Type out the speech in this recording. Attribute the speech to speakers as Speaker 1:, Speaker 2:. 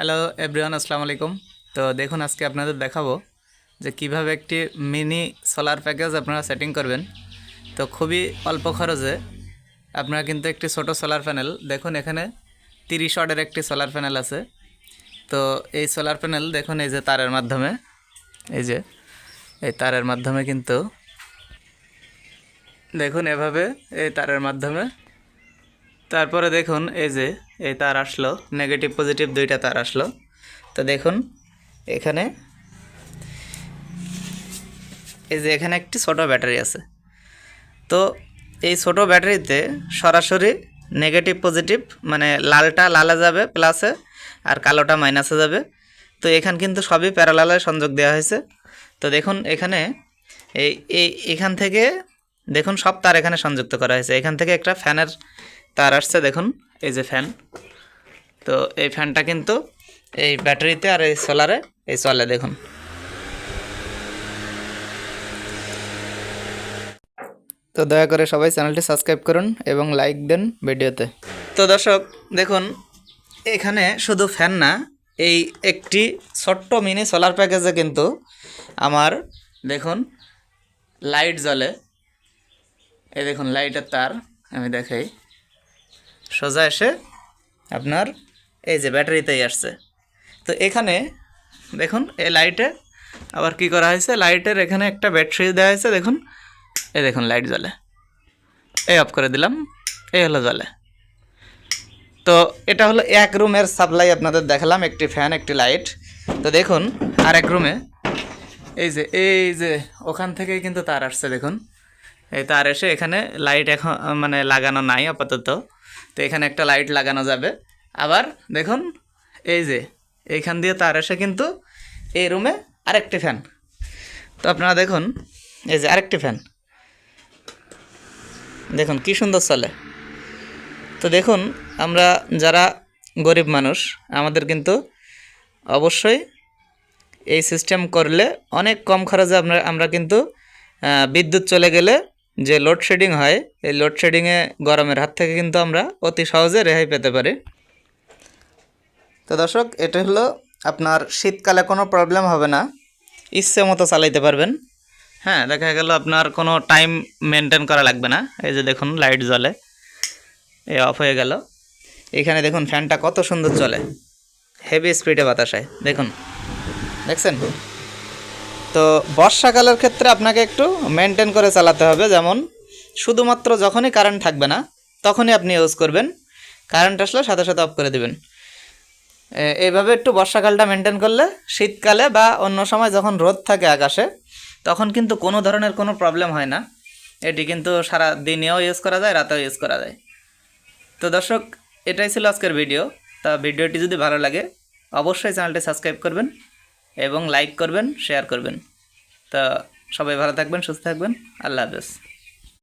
Speaker 1: Hello everyone আসসালামু আলাইকুম। তো দেখুন, আজকে আপনাদের দেখাবো যে কীভাবে একটি মিনি সোলার প্যাকেজ আপনারা সেটিং করবেন। তো খুবই অল্প খরচে আপনারা কিন্তু একটি ছোট সোলার প্যানেল দেখুন এখানে তিরিশ ওয়াটের একটি সোলার প্যানেল আছে। তো এই সোলার প্যানেল দেখুন এই যে তারের মাধ্যমে, এই যে এই তারের মাধ্যমে কিন্তু, দেখুন এভাবে এই তারের মাধ্যমে তারপরে দেখুন, এই যে, এই তার আসলো। নেগেটিভ পজিটিভ দুইটা তার আসলো। তো দেখুন, এখানে এই যে এখানে একটি ছোট ব্যাটারি আছে। তো এই ছোট ব্যাটারিতে সরাসরি নেগেটিভ পজিটিভ মানে লালটা লালে যাবে প্লাসে আর কালোটা মাইনাসে যাবে। তো এখান কিন্তু সবই প্যারালালে সংযোগ দেওয়া হয়েছে। তো দেখুন, এখানে এই এই, এখান থেকে দেখুন, সব তার এখানে সংযুক্ত করা হয়েছে। এখান থেকে একটা ফ্যানের তার আসছে, দেখুন, এই যে ফ্যান। তো এই ফ্যানটা কিন্তু এই ব্যাটারিতে আর এই সোলারে, এই চলে দেখুন। তো দয়া করে সবাই চ্যানেলটি সাবস্ক্রাইব করুন এবং লাইক দেন ভিডিওতে। তো দর্শক, দেখুন, এখানে শুধু ফ্যান না, এই একটি ছোট্ট মিনি সোলার প্যাকেজে কিন্তু আমার, দেখুন, লাইট জ্বলে। এই দেখুন, লাইটের তার, আমি দেখাই। সোজা এসে আপনার এই যে ব্যাটারিতেই আসছে। তো এখানে দেখুন, এই লাইটে আবার কি করা হয়েছে? লাইটের এখানে একটা ব্যাটারি দেওয়া হয়েছে, দেখুন। এই দেখুন, লাইট জ্বলে। এই অফ করে দিলাম, এই হলো জ্বলে। তো এটা হলো এক রুমের সাপ্লাই আপনাদের দেখালাম, একটি ফ্যান, একটি লাইট। তো দেখুন আর এক রুমে, এই যে এই যে, ওখান থেকেই কিন্তু তার আসছে, দেখুন। এই তার এসে এখানে লাইট এখন মানে লাগানো নাই আপাতত। তো এখানে একটা লাইট লাগানো যাবে। আবার দেখুন, এই যে, এইখান দিয়ে তার এসে কিন্তু এই রুমে আরেকটি ফ্যান তো আপনারা দেখুন, এই যে আরেকটি ফ্যান দেখুন, কি সুন্দর চলে। তো দেখুন, আমরা যারা গরিব মানুষ, আমাদের কিন্তু অবশ্যই এই সিস্টেম করলে অনেক কম খরচে আমরা আমরা কিন্তু বিদ্যুৎ চলে গেলে যে লোডশেডিং হয়, এই লোডশেডিংয়ে গরমের হাত থেকে কিন্তু আমরা অতি সহজে রেহাই পেতে পারি। তো দর্শক, এটা হলো আপনার শীতকালে কোনো প্রবলেম হবে না। ইচ্ছে মতো চালাইতে পারবেন। হ্যাঁ দেখা গেল আপনার কোনো টাইম মেনটেন করা লাগবে না। এই যে দেখুন লাইট জ্বলে। এ অফ হয়ে গেল। এখানে দেখুন ফ্যানটা কত সুন্দর চলে হেভি স্পিডে বাতাসায় দেখুন। দেখছেন? তো বর্ষাকালের ক্ষেত্রে আপনাকে একটু মেনটেন করে চালাতে হবে, যেমন শুধুমাত্র যখনই কারেন্ট থাকবে না, তখনই আপনি ইউজ করবেন। কারেন্ট আসলে সাথে সাথে অফ করে দিবেন। এইভাবে একটু বর্ষাকালটা মেনটেন করলে শীতকালে বা অন্য সময় যখন রোদ থাকে আকাশে, তখন কিন্তু কোনো ধরনের কোনো প্রবলেম হয় না। এটি কিন্তু সারা দিনেও ইউজ করা যায়, রাতেও ইউজ করা যায়। তো দর্শক, এটাই ছিল আজকের ভিডিও তা ভিডিওটি যদি ভালো লাগে, অবশ্যই চ্যানেলটি সাবস্ক্রাইব করবেন। এবং লাইক করবেন শেয়ার করবেন। তা সবাই ভালো থাকবেন সুস্থ থাকবেন। আল্লাহ হাফেজ।